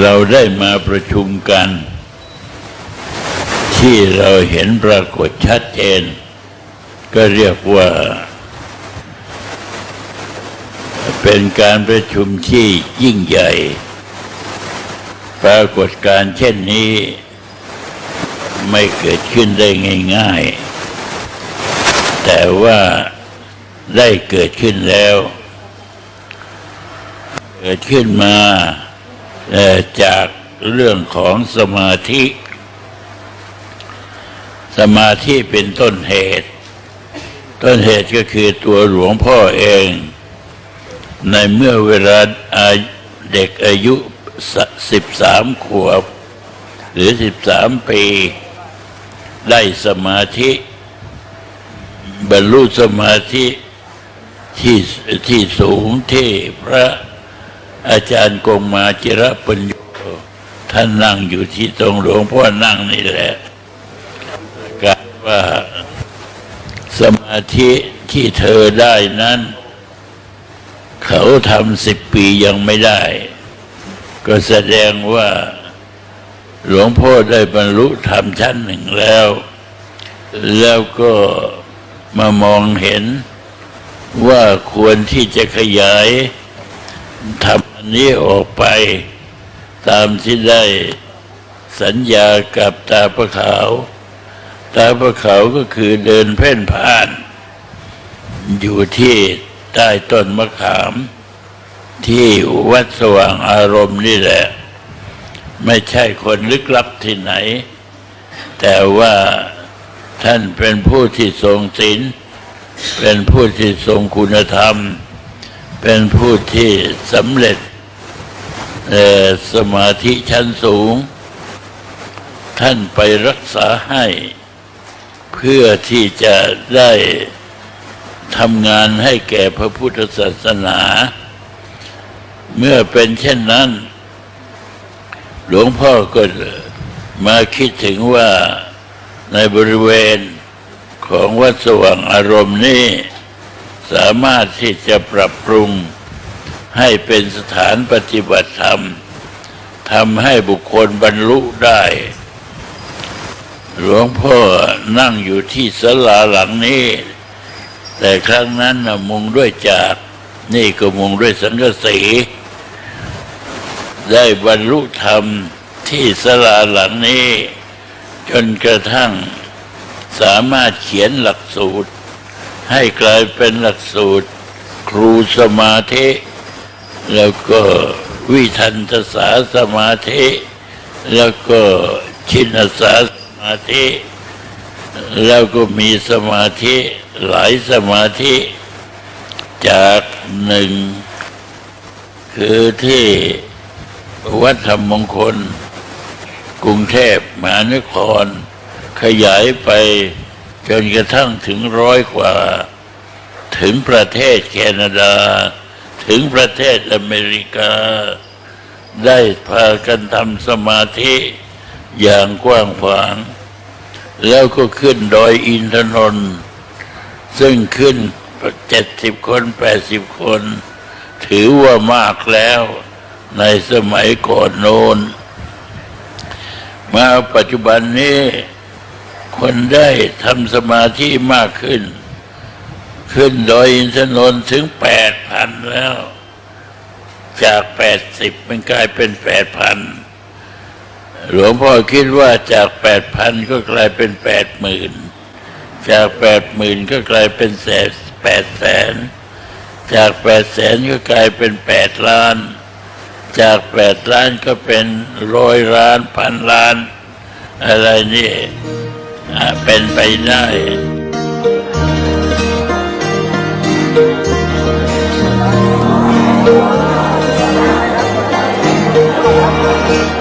เราได้มาประชุมกัน ที่เราเห็นปรากฏชัดเจน ก็เรียกว่า เป็นการประชุมที่ยิ่งใหญ่ ปรากฏการเช่นนี้ไม่เกิดขึ้นได้ง่ายๆ แต่ว่าได้เกิดขึ้นแล้ว เกิดขึ้นมา จากเรื่องของสมาธิ สมาธิเป็นต้นเหตุ ต้นเหตุก็คือตัวหลวงพ่อเอง ในเมื่อเวลาาเด็กอายุสิบสามขวบ หรือสิบสามปี ได้สมาธิ บรรลุสมาธิที่ที่สูงที่พระ อาจารย์กงมาจิระปัญโยท่านนั่งอยู่ที่ตรงหลวงพ่อนั่งนี่แหละกล่าวว่าสมาธิที่เธอได้นั้น เขาทำสิบปียังไม่ได้ ก็แสดงว่า หลวงพ่อได้บรรลุธรรมชั้นหนึ่งแล้ว แล้วก็มามองเห็นว่าควรที่จะขยายทำ นี้ออกไป ตามที่ได้สัญญากับตาประขาว ตาประขาวก็คือเดินเพ่นพ่าน อยู่ที่ใต้ต้นมะขาม ที่วัดสว่างอารมณ์นี่แหละ ไม่ใช่คนลึกลับที่ไหน แต่ว่าท่านเป็นผู้ที่ทรงศีลเป็นผู้ที่ทรงคุณธรรม เป็นผู้ที่สำเร็จ สมาธิชั้นสูง ท่านไปรักษาให้ เพื่อที่จะได้ทำงานให้แก่พระพุทธศาสนา เมื่อเป็นเช่นนั้น หลวงพ่อก็มาคิดถึงว่าในบริเวณของวัดสว่างอารมณ์นี้ สามารถที่จะปรับปรุง ให้เป็นสถานปฏิบัติธรรมทำให้บุคคลบรรลุได้ หลวงพ่อนั่งอยู่ที่ศาลาหลังนี้ แต่ครั้งนั้นนะมุงด้วยจาก นี่ก็มุงด้วยสังกสีได้บรรลุธรรมที่ศาลาหลังนี้ จนกระทั่งสามารถเขียนหลักสูตร ให้กลายเป็นหลักสูตร ครูสมาธิ แล้วก็วิทันตสาสมาธิ แล้วก็ชินสาสมาธิ แล้วก็มีสมาธิหลายสมาธิจากหนึ่ง คือที่วัดธรรมมงคล กรุงเทพมหานคร ขยายไปจนกระทั่งถึงร้อยกว่า ถึงประเทศแคนาดา ถึงประเทศอเมริกา ได้พากันทำสมาธิอย่างกว้างขวาง แล้วก็ขึ้นดอยอินทนนท์ซึ่งขึ้นเจ็ดสิบคนแปดสิบคน ถือว่ามากแล้วในสมัยก่อนโน้น มาปัจจุบันนี้ คนได้ทำสมาธิมากขึ้น ขึ้นโดยอินทนนท์ถึงแปดพันแล้ว จากแปดสิบมันกลายเป็นแปดพันหลวงพ่อคิดว่าจากแปดพันก็กลายเป็นแปดหมื่นจากแปดหมื่นก็กลายเป็นแสนแปดแสนจากแปดแสนก็กลายเป็นแปดล้าน จากแปดล้านก็เป็นร้อยล้านพันล้าน อะไรนี่อ่าเป็นไปได้ Thank you.